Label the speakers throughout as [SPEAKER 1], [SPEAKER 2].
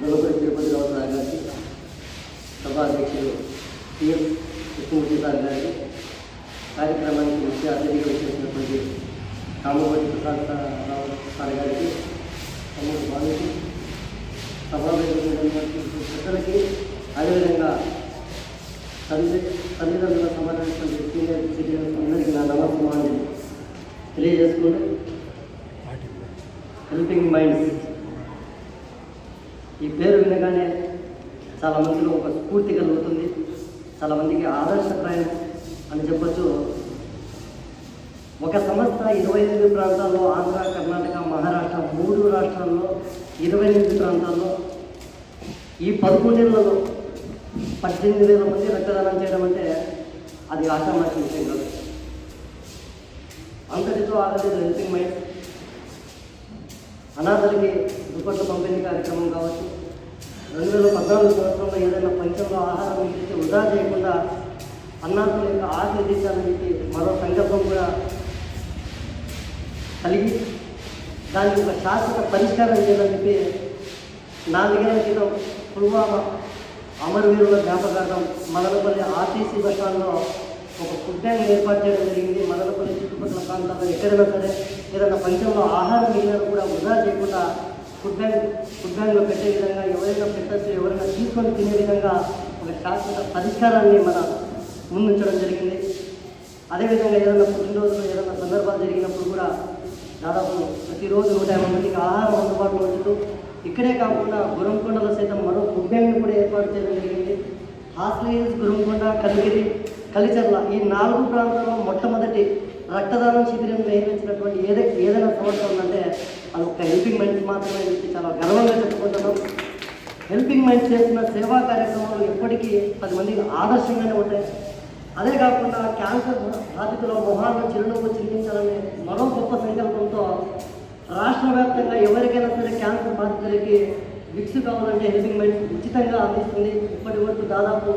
[SPEAKER 1] దొలపూడి తిరుపతి రావు sir గారికి సభాధ్యక్షులు CM Krishnamurthy sir గారికి కార్యక్రమానికి ముఖ్య అతిథిగా వచ్చేసినటువంటి కామవతి ప్రసాద్ రావు సార్ గారికి తమ్ముడు బాలుకి సభా ప్రజలకి అదేవిధంగా తల్లి తల్లిదండ్రుల సమానమైనటువంటి సీనియర్ సిటిజన్స్ అందరికీ నా నమస్కారాన్ని తెలియజేసుకుంటూ హెల్పింగ్ మైండ్స్ ఈ పేరు వినగానే చాలా మందిలో ఒక స్ఫూర్తి కలుగుతుంది. చాలామందికి ఆదర్శప్రాయం అని చెప్పచ్చు. ఒక సంస్థ ఇరవై ఎనిమిది ప్రాంతాల్లో ఆంధ్ర కర్ణాటక మహారాష్ట్ర మూడు రాష్ట్రాల్లో ఇరవై ఎనిమిది ప్రాంతాల్లో ఈ పదకొండేళ్ళలో పద్దెనిమిది వేల మంది రక్తదానం చేయడం అంటే అది ఆశామాషి విషయం కాదు. అంతటితో ఆగలేదు హెల్పింగ్ మైండ్ అనాథలకి దుప్పట్లు పంపిణీ కార్యక్రమం కావచ్చు. రెండు వేల పద్నాలుగు సంవత్సరంలో ఏదైనా పంచంలో ఆహారం ఇచ్చి వృధా చేయకుండా అన్నాథుల యొక్క ఆశీర్దించాలని చెప్పి మరో సంకల్పం కూడా కలిగి దానికి ఒక శాశ్వత పరిష్కారం చేయాలని చెప్పి నాలుగేళ్ళ క్రితం పుల్వామా అమరవీరుల జ్ఞాపకార్థం మదనపల్లి ఆర్టీసీ బస్టాండ్లో ఒక ఫుడ్ ఏర్పాటు చేయడం జరిగింది. మదనపల్లి చుట్టుపక్కల ప్రాంతాల్లో ఎక్కడైనా సరే ఏదైనా పంచంలో ఆహారం మిగిలినా కూడా వృధా చేయకుండా ఫుడ్ బ్యాంక్ ఫుడ్ బ్యాంక్లో పెట్టే విధంగా ఎవరైనా పెట్టచ్చు ఎవరైనా తీసుకొని తినే విధంగా ఒక శాశ్వత పరిష్కారాన్ని మన ముందుంచడం జరిగింది. అదేవిధంగా ఏదైనా పుట్టినరోజులు ఏదైనా సందర్భాలు జరిగినప్పుడు కూడా దాదాపు ప్రతిరోజు నూట యాభై మందికి ఆహారం అందుబాటులో ఉంచుతూ ఇక్కడే కాకుండా గురంకొండలో సైతం మరో ఫుడ్ బ్యాంక్ కూడా ఏర్పాటు చేయడం జరిగింది. హాస్టల్ గురంకొండ కలిగిరి కలిచర్ల ఈ నాలుగు ప్రాంతాల్లో మొట్టమొదటి రక్తదానం శిబిరం నిర్వహించినటువంటి ఏదై ఏదైనా సంస్థ ఉందంటే అది ఒక హెల్పింగ్ మైండ్స్ మాత్రమే చెప్పి చాలా గర్వంగా చెప్పుకుంటున్నాం. హెల్పింగ్ మైండ్స్ చేస్తున్న సేవా కార్యక్రమాలు ఎప్పటికీ పది మందికి ఆదర్శంగానే ఉంటాయి. అదే కాకుండా క్యాన్సర్ బాధితుల మొహాలను చిరునవ్వు చిందించాలనే మరో గొప్ప సంకల్పంతో రాష్ట్ర వ్యాప్తంగా ఎవరికైనా సరే క్యాన్సర్ బాధితులకి విక్స్ కావాలంటే హెల్పింగ్ మైండ్స్ ఉచితంగా అందిస్తుంది. ఇప్పటి వరకు దాదాపు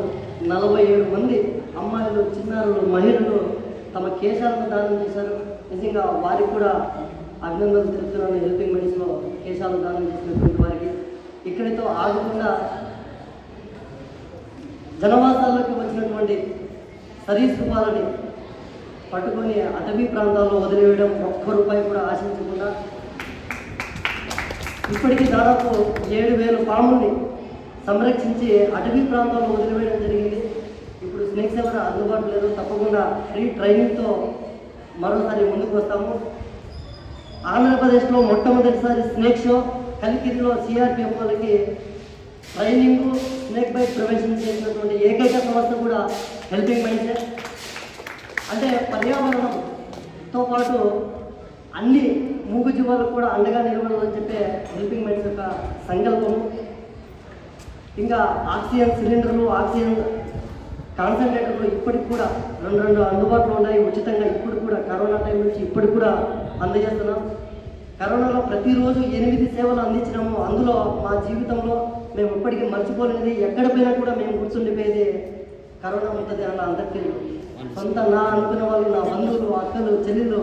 [SPEAKER 1] నలభై ఏడు మంది అమ్మాయిలు చిన్నారులు మహిళలు తమ కేశాలను దానం చేశారు. నిజంగా వారికి కూడా అభినందనలు తెలుపుతున్నాను హెల్పింగ్ మైండ్స్లో కేశాలను దానం చేసినటువంటి వారికి. ఇక్కడితో ఆగకుండా జనవాసాల్లోకి వచ్చినటువంటి సరీసృపాలని పట్టుకొని అటవీ ప్రాంతాల్లో వదిలివేయడం ఒక్క రూపాయి కూడా ఆశించకుండా ఇప్పటికీ దాదాపు ఏడు వేల పాముల్ని సంరక్షించి అటవీ ప్రాంతాల్లో వదిలివేయడం జరిగింది. ఇప్పుడు స్నేక్స్ ఎవరు అందుబాటులో లేదు తప్పకుండా ఫ్రీ ట్రైనింగ్తో మరోసారి ముందుకు వస్తాము. ఆంధ్రప్రదేశ్లో మొట్టమొదటిసారి స్నేక్ షో కలికిరిలో సిఆర్పిఎఫ్ వాళ్ళకి ట్రైనింగ్ స్నేక్ బైట్ ప్రివెన్షన్ చేసినటువంటి ఏకైక సంస్థ కూడా హెల్పింగ్ మైండ్సే అంటే పర్యావరణంతో పాటు అన్ని మూగు జీవాలకు కూడా అండగా నిలబడాలని చెప్పి సంకల్పం సంకల్పము. ఇంకా ఆక్సిజన్ సిలిండర్లు ఆక్సిజన్ కాన్సన్ట్రేటర్లు ఇప్పటికి కూడా రెండు రెండు అందుబాటులో ఉన్నాయి. ఉచితంగా ఇప్పుడు కూడా కరోనా టైం నుంచి ఇప్పటికి కూడా అందజేస్తున్నాం. కరోనాలో ప్రతిరోజు ఎనిమిది సేవలు అందించినాము. అందులో మా జీవితంలో మేము ఇప్పటికీ మర్చిపోలేనిది. ఎక్కడ పోయినా కూడా మేము గుర్తుండిపోయేది కరోనా ఉంటుంది అన్న అందరికీ సొంత నా అనుకునే వాళ్ళు నా బంధువులు అక్కలు చెల్లెలు